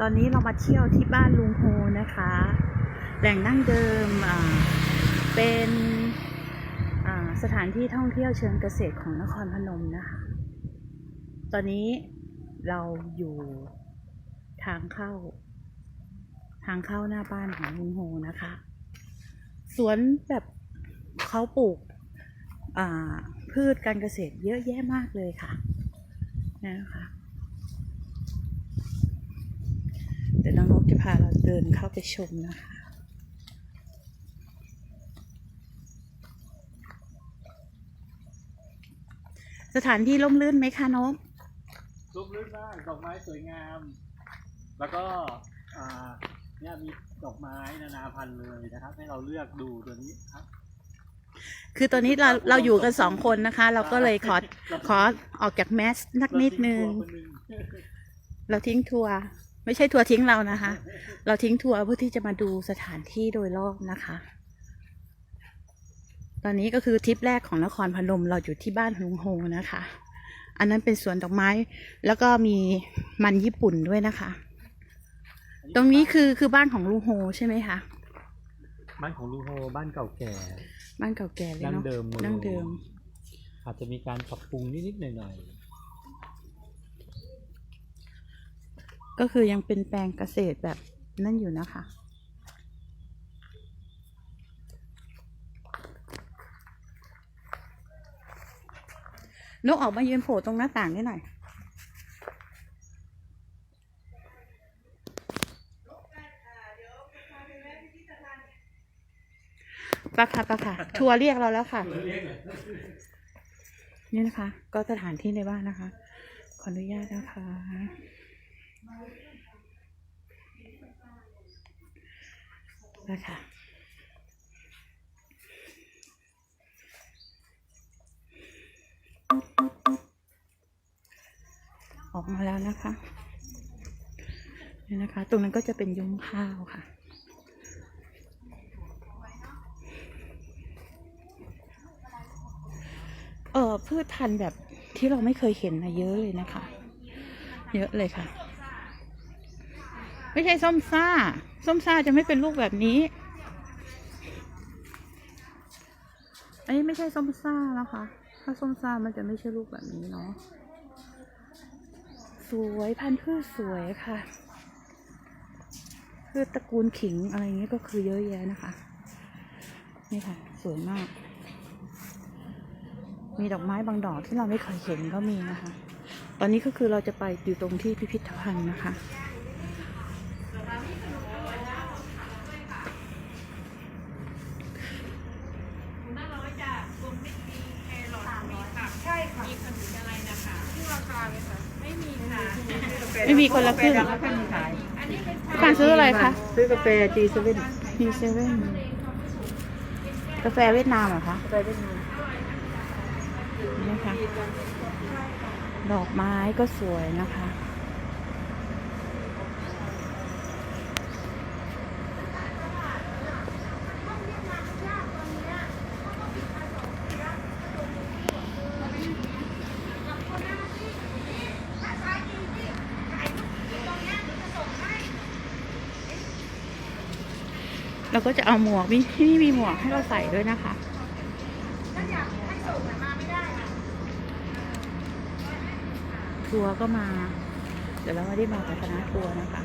ตอนนี้เรามาเที่ยวที่บ้านลุงโฮนะคะ แหล่งนั่งเดิมเป็นสถานที่ท่องเที่ยวเชิงเกษตรของนครพนมนะคะ ตอนนี้เราอยู่ทางเข้า ทางเข้าหน้าบ้านของลุงโฮนะคะ สวนแบบเขาปลูกพืชการเกษตรเยอะแยะมากเลยค่ะนะคะ เดี๋ยวน้องนก จะพาเราเดินเข้าไปชมนะคะ สถานที่ร่มรื่นไหมคะนกร่มรื่นมากดอกไม้สวยงาม แล้วก็อ่าเนี่ยมีดอกไม้นานาพันธุ์เลยนะครับ ให้เราเลือกดูตัวนี้ครับ คือตอนนี้เราเราอยู่กันสองคนนะคะ เราก็เลยขอขอออกจากแมสนักนิดนึง เราทิ้งทัวร์ ไม่ใช่ทัวร์ทิ้งเรานะคะ เราทิ้งทัวร์เพื่อที่จะมาดูสถานที่โดยรอบนะคะ ตอนนี้ก็คือทริปแรกของนครพนมเราอยู่ที่บ้านลุงโฮนะคะ อันนั้นเป็นสวนดอกไม้ แล้วก็มีมันญี่ปุ่นด้วยนะคะ ตรงนี้คือคือบ้านของลุงโฮใช่ไหมคะบ้านของลุงโฮบ้านเก่าแก่ บ้านเก่าแก่เลยดั้งเนาะเดิมเลยดั้งเดิมอาจจะมีการปรับปรุงนิดๆหน่อย ก็คือยังเป็นแปลงเกษตรแบบนั่นอยู่นะคะ นกออกมายืนโผล่ตรงหน้าต่างนี่หน่อย ปะค่ะปะค่ะ ทัวร์เรียกเราแล้วค่ะ นี่นะคะ ก็สถานที่ในบ้านนะคะ ขออนุญาตนะคะ นะคะออกมาแล้วนะคะนี่นะคะ ตรงนั้นก็จะเป็นยุ้งข้าวค่ะเออพืชพันธุ์แบบที่เราไม่เคยเห็นนะเยอะเลยนะคะ เยอะเลยค่ะ ไม่ใช่ส้มซ่า ส้มซ่าจะไม่เป็นลูกแบบนี้ อันนี้ไม่ใช่ส้มซ่านะคะ ถ้าส้มซ่ามันจะไม่ใช่ลูกแบบนี้เนาะ สวยพันธุ์พืชสวยค่ะ พืชตระกูลขิงอะไรเงี้ยก็คือเยอะแยะนะคะ นี่ค่ะ สวยมาก มีดอกไม้บางดอกที่เราไม่เคยเห็นก็มีนะคะ ตอนนี้ก็คือเราจะไปอยู่ตรงที่พิพิธภัณฑ์นะคะ ห้าร้อยจ้ะรวมไม่มีแครอทมีผักใช่ค่ะ มีขนุนอะไรนะคะที่ราคา ไหมคะไม่มีค่ะไม่มีคนละครึ่งอันนี้เป็นชาการซื้ออะไรคะ ซื้อกาแฟจีเซเว่นมีเซเว่นกาแฟเวียดนามเหรอคะ กาแฟเวียดนามนี่ค่ะดอกไม้ก็สวยนะคะ เราก็จะเอาหมวกมีที่นี่มีหมวกให้เราใส่ด้วยนะคะทัวร์ก็มา เดี๋ยวเราไม่ได้มากับคณะทัวร์นะคะ